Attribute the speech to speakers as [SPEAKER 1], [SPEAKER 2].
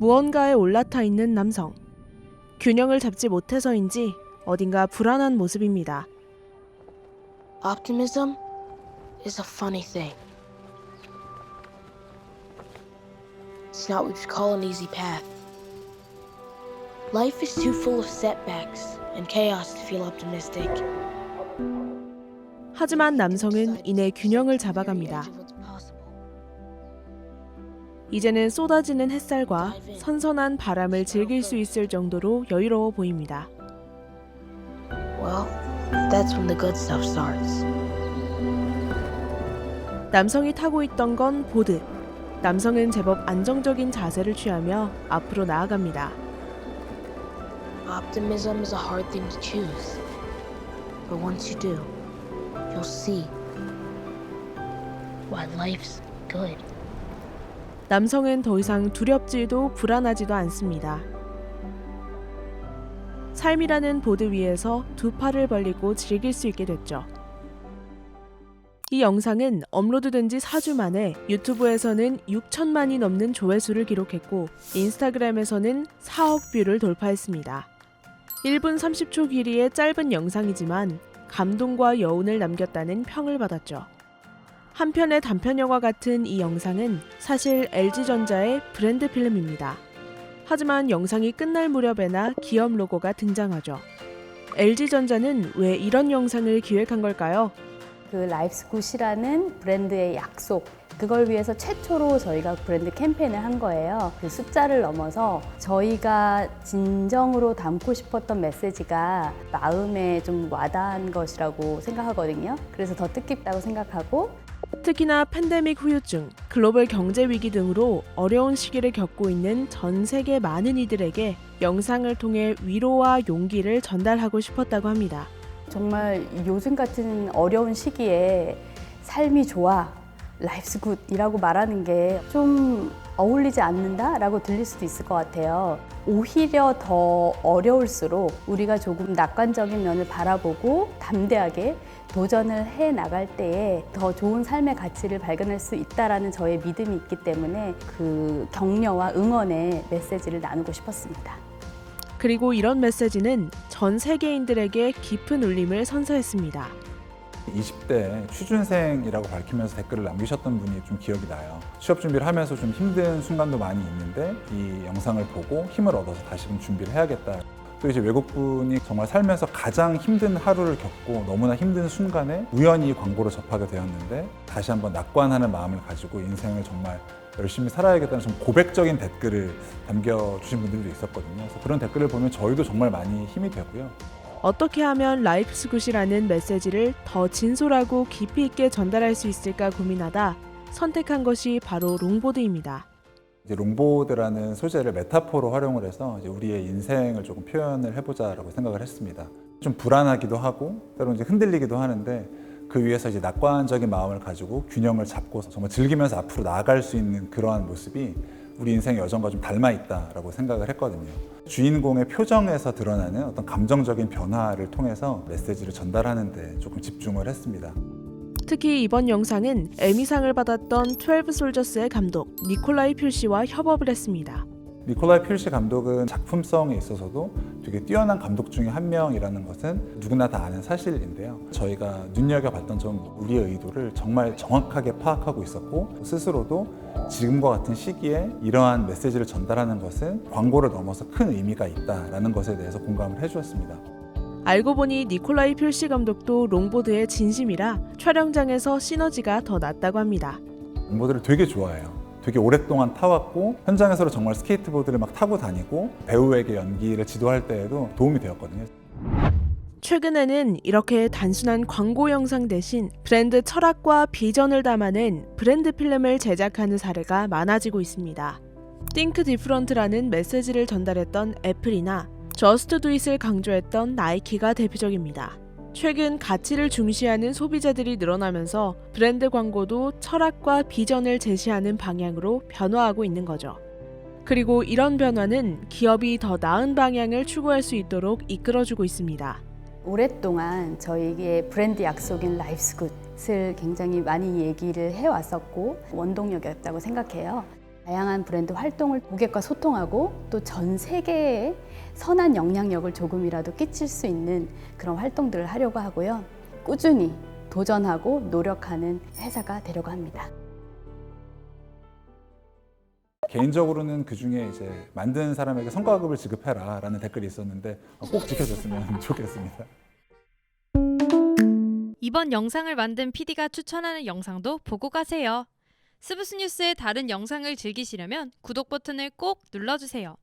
[SPEAKER 1] 무언가에 올라타 있는 남성. 균형을 잡지 못해서인지 어딘가 불안한 모습입니다.
[SPEAKER 2] Optimism is a funny thing. It's not what you call an easy path. Life is too full of setbacks and chaos to feel optimistic.
[SPEAKER 1] 하지만 남성은 이내 균형을 잡아갑니다. 이제는 쏟아지는 햇살과 선선한 바람을 즐길 수 있을 정도로 여유로워 보입니다.
[SPEAKER 2] Well, that's when the good stuff starts.
[SPEAKER 1] 남성이 타고 있던 건 보드. 남성은 제법 안정적인 자세를 취하며 앞으로 나아갑니다.
[SPEAKER 2] Optimism is a hard thing to choose. But once you do, you'll see why life's good.
[SPEAKER 1] 남성은 더 이상 두렵지도 불안하지도 않습니다. 삶이라는 보드 위에서 두 팔을 벌리고 즐길 수 있게 됐죠. 이 영상은 업로드된 지 4주 만에 유튜브에서는 6천만이 넘는 조회수를 기록했고 인스타그램에서는 4억 뷰를 돌파했습니다. 1분 30초 길이의 짧은 영상이지만 감동과 여운을 남겼다는 평을 받았죠. 한편의 단편 영화 같은 이 영상은 사실 LG전자의 브랜드 필름입니다. 하지만 영상이 끝날 무렵에나 기업 로고가 등장하죠. LG전자는 왜 이런 영상을 기획한 걸까요?
[SPEAKER 3] 그 라이프스굿이라는 브랜드의 약속 그걸 위해서 최초로 저희가 브랜드 캠페인을 한 거예요. 그 숫자를 넘어서 저희가 진정으로 담고 싶었던 메시지가 마음에 좀 와닿은 것이라고 생각하거든요. 그래서 더 뜻깊다고 생각하고
[SPEAKER 1] 특히나 팬데믹 후유증, 글로벌 경제 위기 등으로 어려운 시기를 겪고 있는 전 세계 많은 이들에게 영상을 통해 위로와 용기를 전달하고 싶었다고 합니다.
[SPEAKER 3] 정말 요즘 같은 어려운 시기에 삶이 좋아, 라이프스 굿이라고 말하는 게 좀 어울리지 않는다라고 들릴 수도 있을 것 같아요. 오히려 더 어려울수록 우리가 조금 낙관적인 면을 바라보고 담대하게 도전을 해 나갈 때에 더 좋은 삶의 가치를 발견할 수 있다라는 저의 믿음이 있기 때문에 그 격려와 응원의 메시지를 나누고 싶었습니다.
[SPEAKER 1] 그리고 이런 메시지는 전 세계인들에게 깊은 울림을 선사했습니다.
[SPEAKER 4] 20대 취준생이라고 밝히면서 댓글을 남기셨던 분이 좀 기억이 나요. 취업 준비를 하면서 좀 힘든 순간도 많이 있는데 이 영상을 보고 힘을 얻어서 다시금 준비를 해야겠다. 또 이제 외국분이 정말 살면서 가장 힘든 하루를 겪고 너무나 힘든 순간에 우연히 광고를 접하게 되었는데 다시 한번 낙관하는 마음을 가지고 인생을 정말 열심히 살아야겠다는 좀 고백적인 댓글을 남겨주신 분들도 있었거든요. 그래서 그런 댓글을 보면 저희도 정말 많이 힘이 되고요.
[SPEAKER 1] 어떻게 하면 라이프스굿이라는 메시지를 더 진솔하고 깊이 있게 전달할 수 있을까 고민하다 선택한 것이 바로 롱보드입니다.
[SPEAKER 4] 이제 롱보드라는 소재를 메타포로 활용을 해서 우리의 인생을 조금 표현을 해보자라고 생각을 했습니다. 좀 불안하기도 하고 때로는 이제 흔들리기도 하는데 그 위에서 이제 낙관적인 마음을 가지고 균형을 잡고 정말 즐기면서 앞으로 나아갈 수 있는 그러한 모습이 우리 인생의 여정과 좀 닮아 있다라고 생각을 했거든요. 주인공의 표정에서 드러나는 어떤 감정적인 변화를 통해서 메시지를 전달하는 데 조금 집중을 했습니다.
[SPEAKER 1] 특히 이번 영상은 에미상을 받았던 12 솔저스의 감독 니콜라이 퓰시와 협업을 했습니다.
[SPEAKER 4] 니콜라이 필시 감독은 작품성에 있어서도 되게 뛰어난 감독 중에 한 명이라는 것은 누구나 다 아는 사실인데요. 저희가 눈여겨봤던 점 우리의 의도를 정말 정확하게 파악하고 있었고 스스로도 지금과 같은 시기에 이러한 메시지를 전달하는 것은 광고를 넘어서 큰 의미가 있다라는 것에 대해서 공감을 해주었습니다.
[SPEAKER 1] 알고 보니 니콜라이 퓰시 감독도 롱보드의 진심이라 촬영장에서 시너지가 더 났다고 합니다.
[SPEAKER 4] 롱보드를 되게 좋아해요. 되게 오랫동안 타왔고 현장에서 정말 스케이트보드를 막 타고 다니고 배우에게 연기를 지도할 때에도 도움이 되었거든요.
[SPEAKER 1] 최근에는 이렇게 단순한 광고 영상 대신 브랜드 철학과 비전을 담아낸 브랜드 필름을 제작하는 사례가 많아지고 있습니다. Think Different라는 메시지를 전달했던 애플이나 Just Do It을 강조했던 나이키가 대표적입니다. 최근 가치를 중시하는 소비자들이 늘어나면서 브랜드 광고도 철학과 비전을 제시하는 방향으로 변화하고 있는 거죠. 그리고 이런 변화는 기업이 더 나은 방향을 추구할 수 있도록 이끌어주고 있습니다.
[SPEAKER 3] 오랫동안 저희의 브랜드 약속인 라이프스 굿을 굉장히 많이 얘기를 해왔었고 원동력이었다고 생각해요. 다양한 브랜드 활동을 고객과 소통하고 또 전 세계에 선한 영향력을 조금이라도 끼칠 수 있는 그런 활동들을 하려고 하고요. 꾸준히 도전하고 노력하는 회사가 되려고 합니다.
[SPEAKER 4] 개인적으로는 그 중에 이제 만든 사람에게 성과급을 지급해라 라는 댓글이 있었는데 꼭 지켜줬으면 좋겠습니다.
[SPEAKER 5] 이번 영상을 만든 PD가 추천하는 영상도 보고 가세요. 스브스 뉴스의 다른 영상을 즐기시려면 구독 버튼을 꼭 눌러주세요.